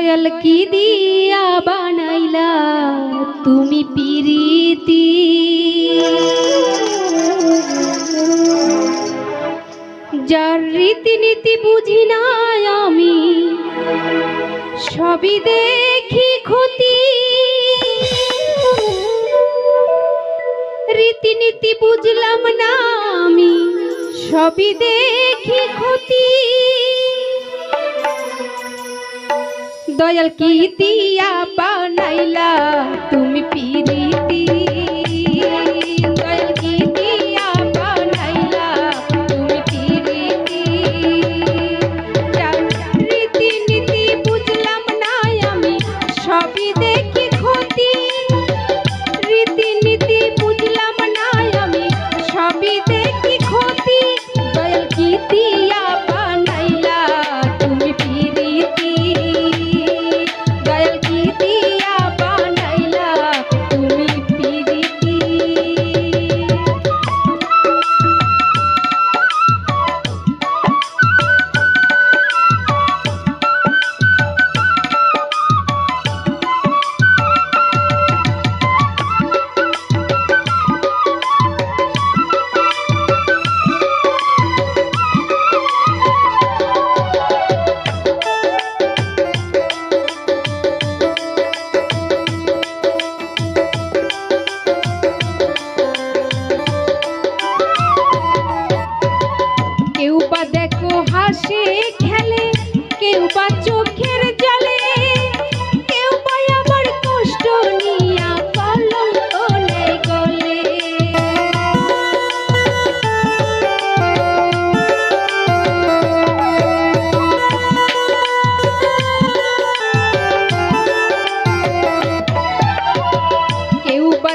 দয়াল কি দিয়া বানাইলা তুমি পিরিতি? যার রীতিনীতি বুঝি নাই আমি, সবই দেখি ক্ষতি। রীতিনীতি বুঝলাম না আমি, সবই দেখি ক্ষতি। দয়াল কি দিয়া বানাইলা তুমি পিরিতি।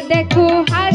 দেখো হাস